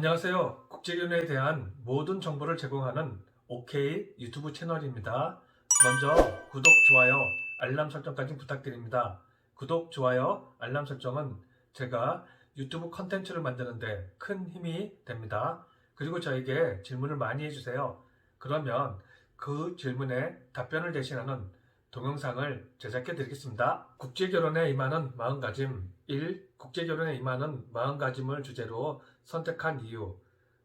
안녕하세요. 국제연애에 대한 모든 정보를 제공하는 OK 유튜브 채널입니다. 먼저 구독, 좋아요, 알람 설정까지 부탁드립니다. 구독, 좋아요, 알람 설정은 제가 유튜브 컨텐츠를 만드는데 큰 힘이 됩니다. 그리고 저에게 질문을 많이 해주세요. 그러면 그 질문에 답변을 대신하는 동영상을 제작해 드리겠습니다. 국제결혼에 임하는 마음가짐 1. 국제결혼에 임하는 마음가짐을 주제로 선택한 이유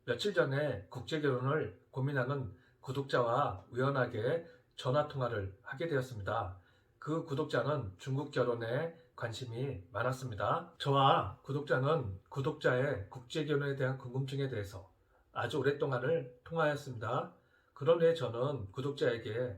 며칠 전에 국제결혼을 고민하는 구독자와 우연하게 전화통화를 하게 되었습니다. 그 구독자는 중국 결혼에 관심이 많았습니다. 저와 구독자는 구독자의 국제결혼에 대한 궁금증에 대해서 아주 오랫동안을 통화하였습니다. 그런 후에 저는 구독자에게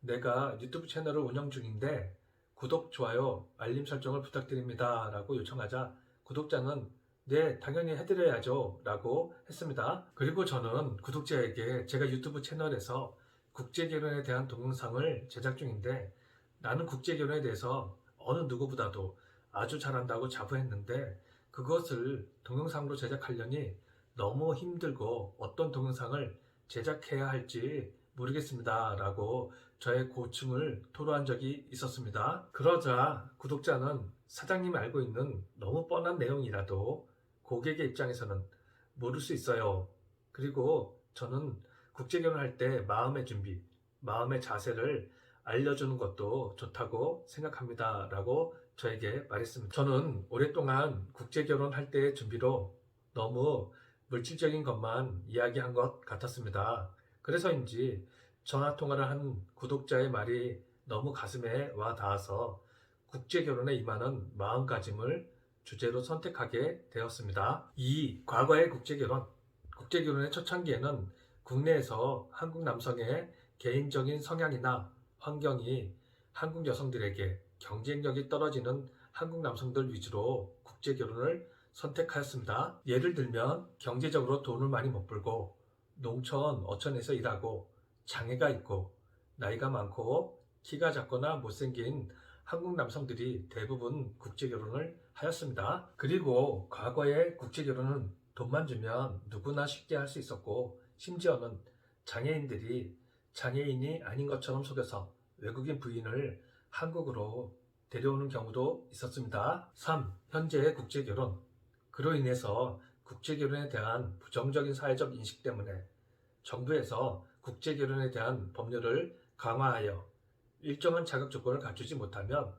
내가 유튜브 채널을 운영 중인데 구독, 좋아요, 알림 설정을 부탁드립니다. 라고 요청하자 구독자는 네, 당연히 해드려야죠. 라고 했습니다. 그리고 저는 구독자에게 제가 유튜브 채널에서 국제결혼에 대한 동영상을 제작 중인데 나는 국제결혼에 대해서 어느 누구보다도 아주 잘한다고 자부했는데 그것을 동영상으로 제작하려니 너무 힘들고 어떤 동영상을 제작해야 할지 모르겠습니다. 라고 저의 고충을 토로한 적이 있었습니다. 그러자 구독자는 사장님이 알고 있는 너무 뻔한 내용이라도 고객의 입장에서는 모를 수 있어요. 그리고 저는 국제결혼할 때 마음의 준비, 마음의 자세를 알려주는 것도 좋다고 생각합니다. 라고 저에게 말했습니다. 저는 오랫동안 국제결혼할 때의 준비로 너무 물질적인 것만 이야기한 것 같았습니다. 그래서인지 전화통화를 한 구독자의 말이 너무 가슴에 와 닿아서 국제결혼에 임하는 마음가짐을 주제로 선택하게 되었습니다. 2. 과거의 국제결혼. 국제결혼의 초창기에는 국내에서 한국 남성의 개인적인 성향이나 환경이 한국 여성들에게 경쟁력이 떨어지는 한국 남성들 위주로 국제결혼을 선택하였습니다. 예를 들면 경제적으로 돈을 많이 못 벌고 농촌, 어촌에서 일하고 장애가 있고 나이가 많고 키가 작거나 못생긴 한국 남성들이 대부분 국제결혼을 하였습니다. 그리고 과거의 국제결혼은 돈만 주면 누구나 쉽게 할 수 있었고 심지어는 장애인들이 장애인이 아닌 것처럼 속여서 외국인 부인을 한국으로 데려오는 경우도 있었습니다. 3. 현재의 국제결혼. 그로 인해서 국제결혼에 대한 부정적인 사회적 인식 때문에 정부에서 국제결혼에 대한 법률을 강화하여 일정한 자격 조건을 갖추지 못하면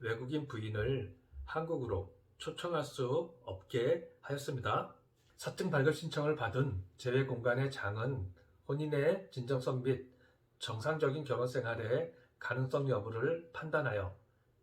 외국인 부인을 한국으로 초청할 수 없게 하였습니다. 사증 발급 신청을 받은 재외 공간의 장은 혼인의 진정성 및 정상적인 결혼 생활의 가능성 여부를 판단하여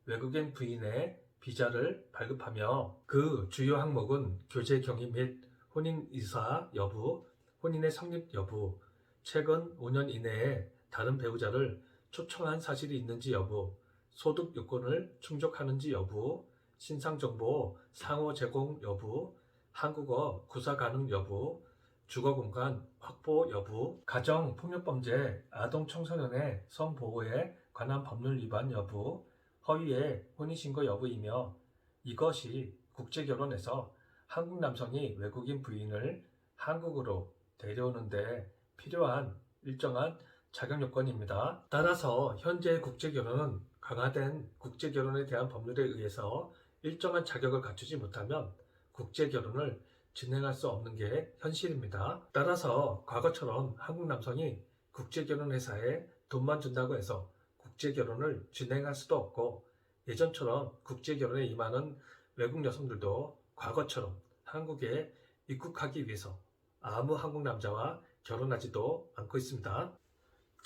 외국인 부인의 비자를 발급하며 그 주요 항목은 교제 경위 및 혼인 의사 여부, 혼인의 성립 여부, 최근 5년 이내에 다른 배우자를 초청한 사실이 있는지 여부, 소득 요건을 충족하는지 여부, 신상 정보 상호 제공 여부, 한국어 구사 가능 여부, 주거 공간 확보 여부, 가정 폭력 범죄 아동 청소년의 성 보호에 관한 법률 위반 여부, 허위의 혼인 신고 여부이며 이것이 국제 결혼에서 한국 남성이 외국인 부인을 한국으로 데려오는데 필요한 일정한 자격 요건입니다. 따라서 현재 국제 결혼은 강화된 국제 결혼에 대한 법률에 의해서 일정한 자격을 갖추지 못하면 국제 결혼을 진행할 수 없는 게 현실입니다. 따라서 과거처럼 한국 남성이 국제 결혼 회사에 돈만 준다고 해서 국제 결혼을 진행할 수도 없고 예전처럼 국제 결혼에 임하는 외국 여성들도 과거처럼 한국에 입국하기 위해서 아무 한국 남자와 결혼하지도 않고 있습니다.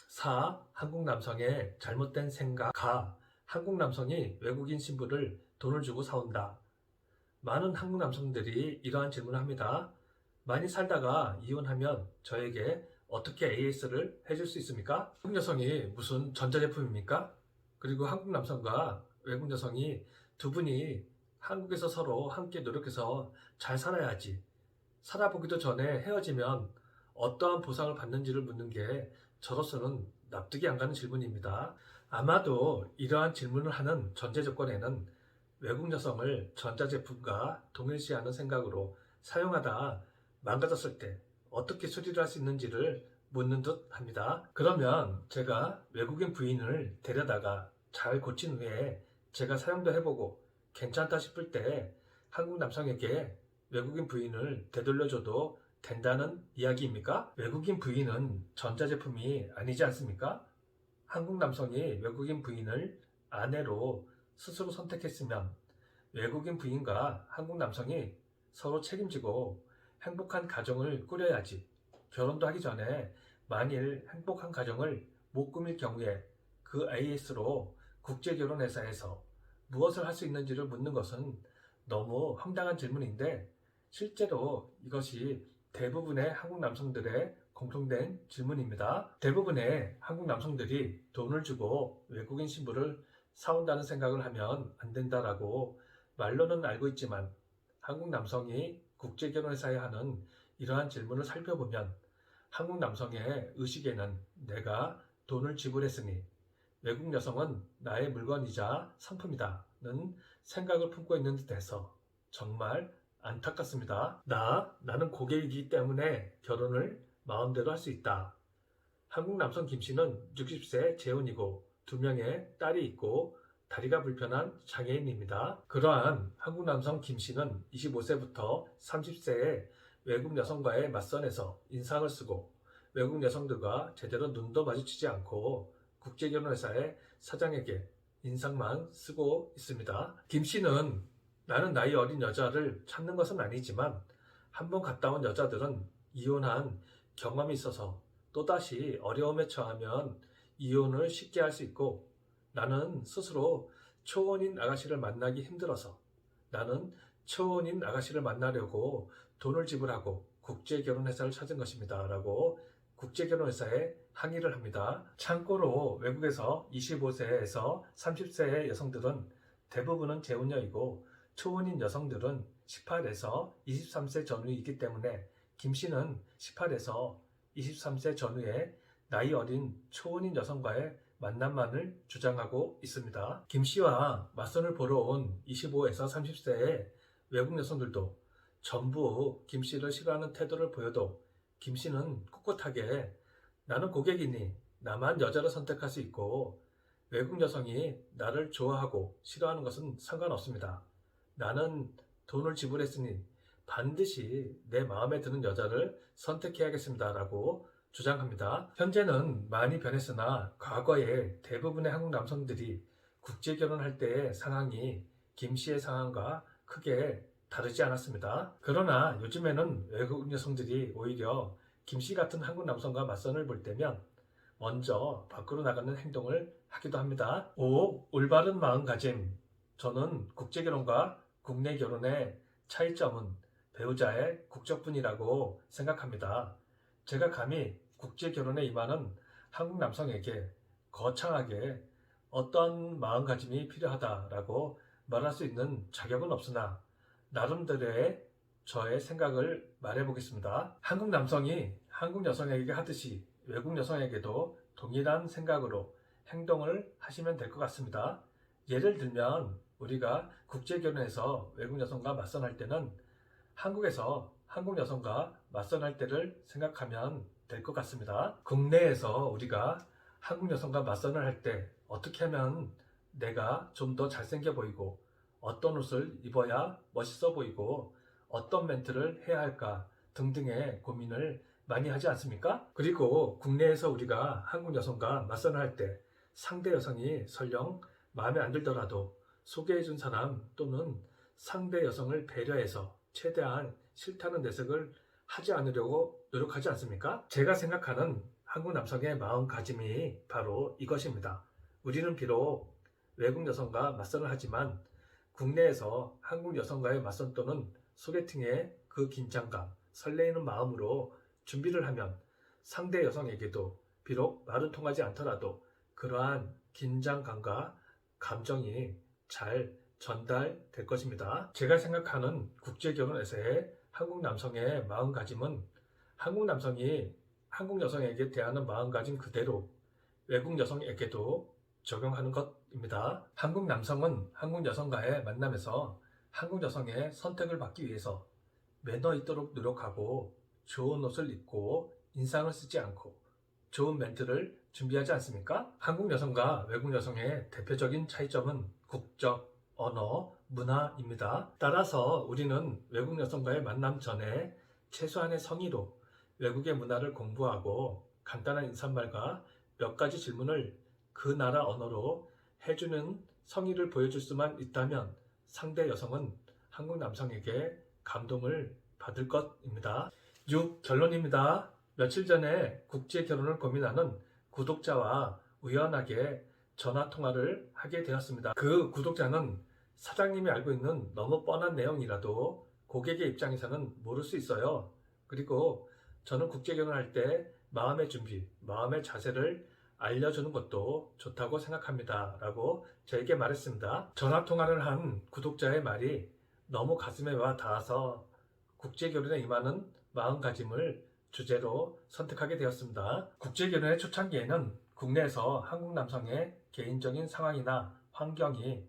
4. 한국 남성의 잘못된 생각. 가. 한국 남성이 외국인 신부를 돈을 주고 사온다. 많은 한국 남성들이 이러한 질문을 합니다. 많이 살다가 이혼하면 저에게 어떻게 AS를 해줄 수 있습니까? 한국 여성이 무슨 전자제품입니까? 그리고 한국 남성과 외국 여성이 두 분이 한국에서 서로 함께 노력해서 잘 살아야지. 살아보기도 전에 헤어지면 어떠한 보상을 받는지를 묻는 게 저로서는 납득이 안 가는 질문입니다. 아마도 이러한 질문을 하는 전제 조건에는 외국 여성을 전자제품과 동일시하는 생각으로 사용하다 망가졌을 때 어떻게 수리를 할 수 있는지를 묻는 듯 합니다. 그러면 제가 외국인 부인을 데려다가 잘 고친 후에 제가 사용도 해보고 괜찮다 싶을 때 한국 남성에게 외국인 부인을 되돌려줘도 된다는 이야기입니까? 외국인 부인은 전자제품이 아니지 않습니까? 한국 남성이 외국인 부인을 아내로 스스로 선택했으면 외국인 부인과 한국 남성이 서로 책임지고 행복한 가정을 꾸려야지. 결혼도 하기 전에 만일 행복한 가정을 못 꾸밀 경우에 그 AS로 국제결혼회사에서 무엇을 할 수 있는지를 묻는 것은 너무 황당한 질문인데 실제로 이것이 대부분의 한국 남성들의 공통된 질문입니다. 대부분의 한국 남성들이 돈을 주고 외국인 신부를 사온다는 생각을 하면 안 된다라고 말로는 알고 있지만 한국 남성이 국제결혼회사에 하는 이러한 질문을 살펴보면 한국 남성의 의식에는 내가 돈을 지불했으니 외국 여성은 나의 물건이자 상품이다는 생각을 품고 있는 듯해서 정말 안타깝습니다. 나, 나는 고객이기 때문에 결혼을 마음대로 할 수 있다. 한국 남성 김 씨는 60세 재혼이고 두 명의 딸이 있고 다리가 불편한 장애인입니다. 그러한 한국 남성 김 씨는 25세부터 30세의 외국 여성과의 맞선에서 인상을 쓰고 외국 여성들과 제대로 눈도 마주치지 않고 국제결혼회사의 사장에게 인상만 쓰고 있습니다. 김 씨는 나는 나이 어린 여자를 찾는 것은 아니지만 한 번 갔다 온 여자들은 이혼한 경험이 있어서 또다시 어려움에 처하면 이혼을 쉽게 할 수 있고 나는 스스로 초혼인 아가씨를 만나기 힘들어서 나는 초혼인 아가씨를 만나려고 돈을 지불하고 국제결혼회사를 찾은 것입니다. 라고 국제결혼회사에 항의를 합니다. 참고로 외국에서 25세에서 30세의 여성들은 대부분은 재혼녀이고 초혼인 여성들은 18에서 23세 전후이기 때문에 김 씨는 18에서 23세 전후에 나이 어린 초혼인 여성과의 만남만을 주장하고 있습니다. 김 씨와 맞선을 보러 온 25에서 30세의 외국 여성들도 전부 김 씨를 싫어하는 태도를 보여도 김 씨는 꿋꿋하게 나는 고객이니 나만 여자를 선택할 수 있고 외국 여성이 나를 좋아하고 싫어하는 것은 상관없습니다. 나는 돈을 지불했으니 반드시 내 마음에 드는 여자를 선택해야겠습니다. 라고 주장합니다. 현재는 많이 변했으나 과거에 대부분의 한국 남성들이 국제 결혼할 때의 상황이 김 씨의 상황과 크게 다르지 않았습니다. 그러나 요즘에는 외국 여성들이 오히려 김 씨 같은 한국 남성과 맞선을 볼 때면 먼저 밖으로 나가는 행동을 하기도 합니다. 5. 올바른 마음가짐. 저는 국제 결혼과 국내 결혼의 차이점은 배우자의 국적뿐이라고 생각합니다. 제가 감히 국제 결혼에 임하는 한국 남성에게 거창하게 어떤 마음가짐이 필요하다라고 말할 수 있는 자격은 없으나 나름대로의 저의 생각을 말해보겠습니다. 한국 남성이 한국 여성에게 하듯이 외국 여성에게도 동일한 생각으로 행동을 하시면 될 것 같습니다. 예를 들면 우리가 국제 결혼에서 외국 여성과 맞선할 때는 한국에서 한국 여성과 맞선할 때를 생각하면 될 것 같습니다. 국내에서 우리가 한국 여성과 맞선을 할 때 어떻게 하면 내가 좀 더 잘생겨 보이고 어떤 옷을 입어야 멋있어 보이고 어떤 멘트를 해야 할까 등등의 고민을 많이 하지 않습니까? 그리고 국내에서 우리가 한국 여성과 맞선을 할 때 상대 여성이 설령 마음에 안 들더라도 소개해준 사람 또는 상대 여성을 배려해서 최대한 싫다는 내색을 하지 않으려고 노력하지 않습니까? 제가 생각하는 한국 남성의 마음가짐이 바로 이것입니다. 우리는 비록 외국 여성과 맞선을 하지만 국내에서 한국 여성과의 맞선 또는 소개팅의 그 긴장감, 설레이는 마음으로 준비를 하면 상대 여성에게도 비록 말은 통하지 않더라도 그러한 긴장감과 감정이 잘 전달될 것입니다. 제가 생각하는 국제결혼에서의 한국 남성의 마음가짐은 한국 남성이 한국 여성에게 대하는 마음가짐 그대로 외국 여성에게도 적용하는 것입니다. 한국 남성은 한국 여성과의 만남에서 한국 여성의 선택을 받기 위해서 매너 있도록 노력하고 좋은 옷을 입고 인상을 쓰지 않고 좋은 멘트를 준비하지 않습니까? 한국 여성과 외국 여성의 대표적인 차이점은 국적, 언어, 문화입니다. 따라서 우리는 외국 여성과의 만남 전에 최소한의 성의로 외국의 문화를 공부하고 간단한 인사말과 몇 가지 질문을 그 나라 언어로 해주는 성의를 보여줄 수만 있다면 상대 여성은 한국 남성에게 감동을 받을 것입니다. 6. 결론입니다. 며칠 전에 국제 결혼을 고민하는 구독자와 우연하게 전화 통화를 하게 되었습니다. 그 구독자는 사장님이 알고 있는 너무 뻔한 내용이라도 고객의 입장에서는 모를 수 있어요. 그리고 저는 국제 결혼 할 때 마음의 준비, 마음의 자세를 알려주는 것도 좋다고 생각합니다. 라고 저에게 말했습니다. 전화 통화를 한 구독자의 말이 너무 가슴에 와 닿아서 국제 결혼에 임하는 마음가짐을 주제로 선택하게 되었습니다. 국제 결혼의 초창기에는 국내에서 한국 남성의 개인적인 상황이나 환경이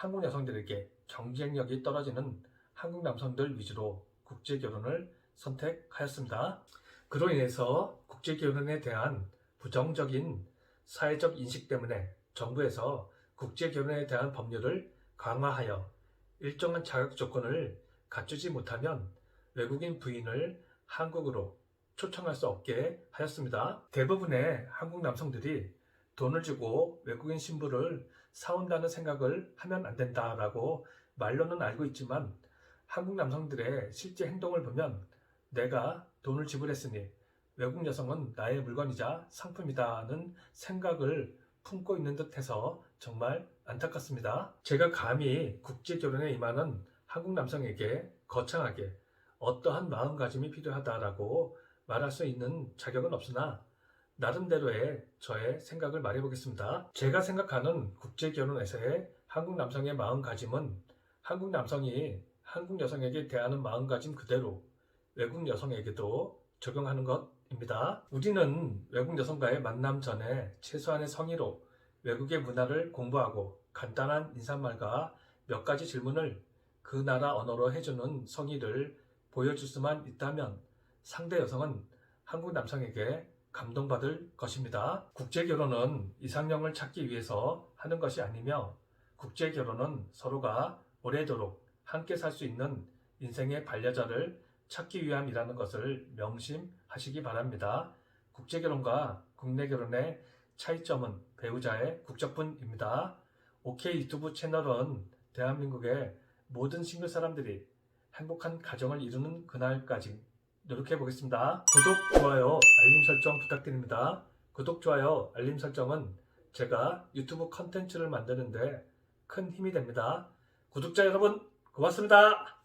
한국 여성들에게 경쟁력이 떨어지는 한국 남성들 위주로 국제 결혼을 선택하였습니다. 그로 인해서 국제 결혼에 대한 부정적인 사회적 인식 때문에 정부에서 국제 결혼에 대한 법률을 강화하여 일정한 자격 조건을 갖추지 못하면 외국인 부인을 한국으로 초청할 수 없게 하였습니다. 대부분의 한국 남성들이 돈을 주고 외국인 신부를 사온다는 생각을 하면 안 된다라고 말로는 알고 있지만 한국 남성들의 실제 행동을 보면 내가 돈을 지불했으니 외국 여성은 나의 물건이자 상품이다는 생각을 품고 있는 듯해서 정말 안타깝습니다. 제가 감히 국제 결혼에 임하는 한국 남성에게 거창하게 어떠한 마음가짐이 필요하다라고 말할 수 있는 자격은 없으나 나름대로의 저의 생각을 말해보겠습니다. 제가 생각하는 국제 결혼에서의 한국 남성의 마음가짐은 한국 남성이 한국 여성에게 대하는 마음가짐 그대로 외국 여성에게도 적용하는 것입니다. 우리는 외국 여성과의 만남 전에 최소한의 성의로 외국의 문화를 공부하고 간단한 인사말과 몇 가지 질문을 그 나라 언어로 해주는 성의를 보여줄 수만 있다면 상대 여성은 한국 남성에게 감동받을 것입니다. 국제 결혼은 이상형을 찾기 위해서 하는 것이 아니며 국제 결혼은 서로가 오래도록 함께 살 수 있는 인생의 반려자를 찾기 위함이라는 것을 명심하시기 바랍니다. 국제 결혼과 국내 결혼의 차이점은 배우자의 국적뿐입니다. OK 유튜브 채널은 대한민국의 모든 싱글 사람들이 행복한 가정을 이루는 그날까지 노력해 보겠습니다. 구독, 좋아요, 알림 설정 부탁드립니다. 구독, 좋아요, 알림 설정은 제가 유튜브 컨텐츠를 만드는데 큰 힘이 됩니다. 구독자 여러분, 고맙습니다.